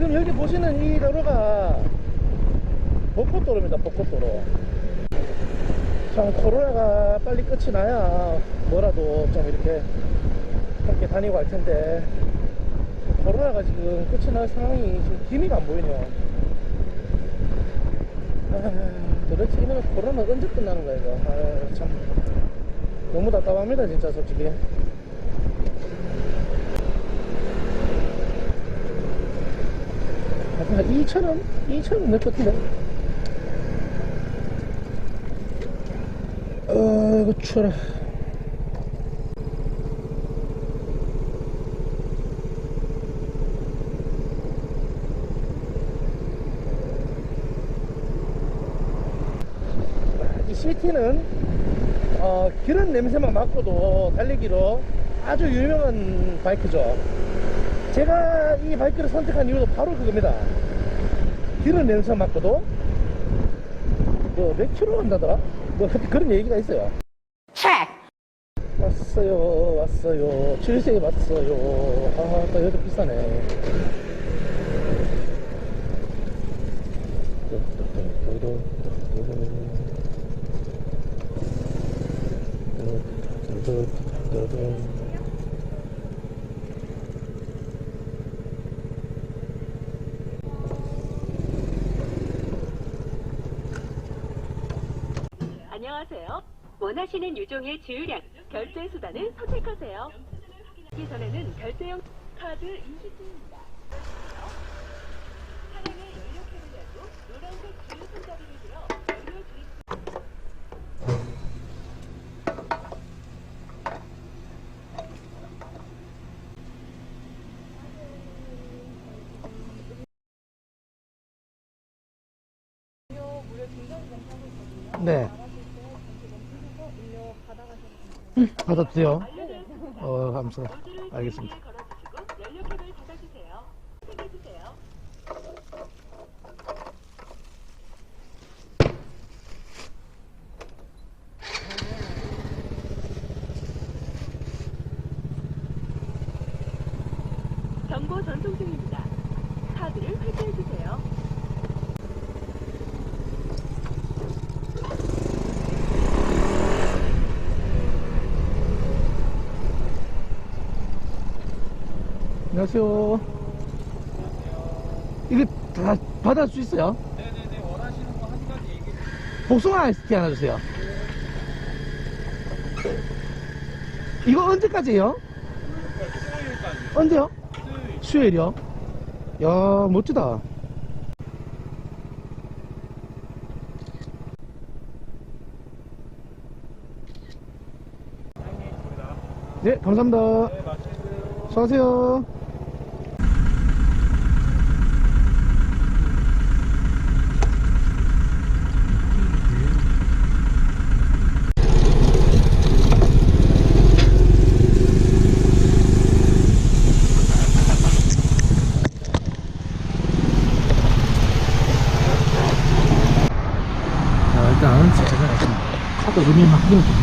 지금 여기 보시는 이 도로가 벚꽃도로입니다. 벚꽃도로. 참 코로나가 빨리 끝이 나야 뭐라도 좀 이렇게 함께 다니고 할 텐데 코로나가 지금 끝이 날 상황이 지금 기미가 안 보이네요. 아, 도대체 이놈의 코로나 언제 끝나는 거야 이거? 아, 참 너무 답답합니다 진짜 솔직히. 한 2,000원? 2,000원 낼것 같은데? 아이고 추워라 이 CT는 어, 기름 냄새만 맡고도 달리기로 아주 유명한 바이크죠 제가 이 바이크를 선택한 이유도 바로 그겁니다. 기름 냄새 맡고도 뭐몇 킬로 간다더라? 뭐 그런 얘기가 있어요. 왔어요 왔어요. 7세에 왔어요. 아또 여기 비싸네 안녕하세요. 원하시는 유종의 지유량, 결제 수단을 선택하세요. 이 전에는 결제용 카드 인식 중입니다. 네. 음, 받아주세요. 어, 감사합니다. 모듈을 알겠습니다. 정보 전송 중입니다. 카드를 회수해 주세요. 안녕하세요. 이거 다 받을 수 있어요? 네네네 원하시는 거 한 가지 얘기해 주세요. 복숭아 아이스티 하나 주세요. 이거 언제까지예요? 수요일까지. 언제요? 수요일. 수요일이요? 야, 멋지다. 네, 감사합니다. 네, 맛있게 드세요. 수고하세요. 카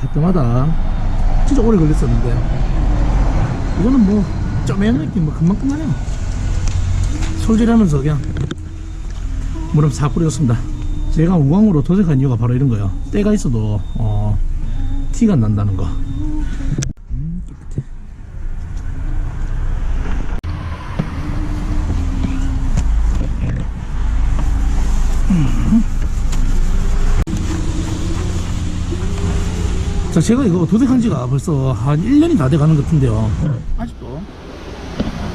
할 때마다. 진짜 오래 걸렸었는데. 이거는 뭐 쪼매는 느낌 뭐 금방 끝나네요 솔질하면서 그냥 무릎 싹 뿌렸습니다. 제가 우광으로 도색한 이유가 바로 이런 거예요. 때가 있어도 어, 티가 안 난다는 거 자, 제가 이거 도색한 지가 벌써 한 1년이 다 돼 가는 것 같은데요. 아직도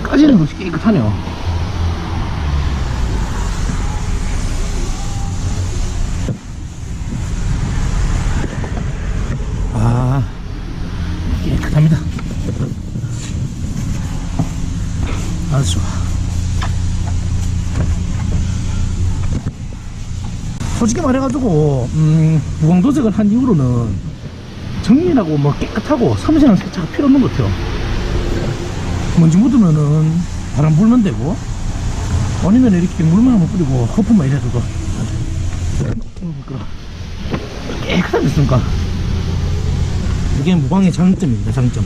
까지는 것이 깨끗하네요. 아, 깨끗합니다. 아주 좋아. 솔직히 말해가지고, 음, 무광도색을 한 이후로는 정리하고 뭐 깨끗하고 섬세한 세차가 필요 없는 것 같아요. 먼지 묻으면은 바람 불면 되고, 아니면 이렇게 물만 한번 뿌리고 이래줘도 어, 미끄러. 깨끗하게 됐으니까. 이게 무광의 장점입니다, 장점.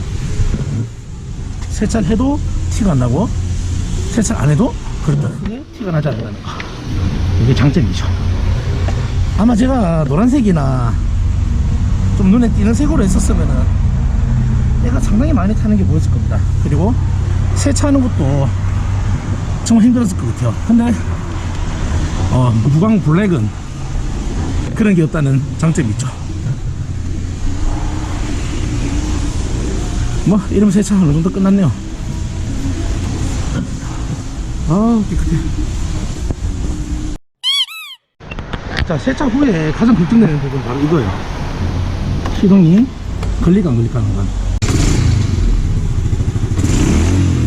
세차를 해도 티가 안 나고, 세차를 안 해도 그렇다. 크게 티가 나지 않는다는 거. 이게 장점이죠. 아마 제가 노란색이나 좀 눈에 띄는 색으로 했었으면은 얘가 상당히 많이 타는 게 보였을 겁니다. 그리고 세차하는 것도 정말 힘들었을 것 같아요. 근데 어, 무광 블랙은 그런 게 없다는 장점이 있죠. 뭐 이러면 세차 어느 정도 끝났네요. 아 깨끗해. 자 세차 후에 가장 걱정되는 부분 바로 이거예요. 시동이 걸릴까 안 걸릴까 하는 건.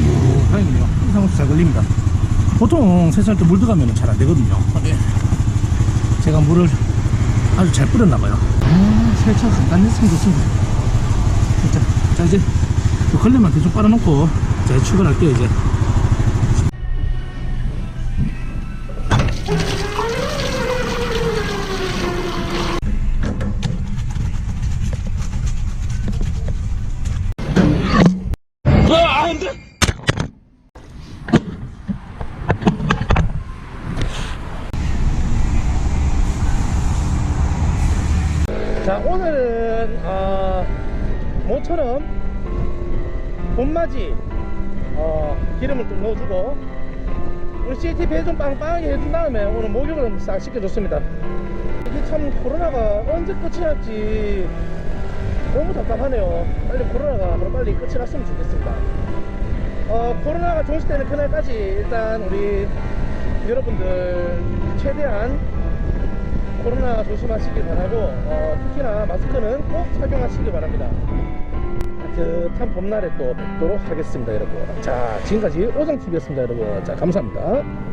오, 다행이네요. 이상 없이 잘 걸립니다. 보통 세차할 때 물 들어가면 잘 안 되거든요. 근데 제가 물을 아주 잘 뿌렸나봐요. 아, 세차 간단했으면 좋습니다. 진짜. 자, 이제 그 걸레만 대충 빨아놓고 자, 출발할게요, 이제. 오늘은 어, 모처럼 봄맞이 어, 기름을 좀 넣어주고 우리 CT 배 좀 빵빵하게 해준 다음에 오늘 목욕을 싹 시켜줬습니다. 이게 참 코로나가 언제 끝이 날지 너무 답답하네요. 빨리 코로나가 빨리 끝이 났으면 좋겠습니다. 어, 코로나가 때는 그날까지 일단 우리 여러분들 최대한 코로나 조심하시길 바라고 어, 특히나 마스크는 꼭 착용하시기 바랍니다. 따뜻한 봄날에 또 뵙도록 하겠습니다 여러분. 자 지금까지 오정TV였습니다 여러분. 자 감사합니다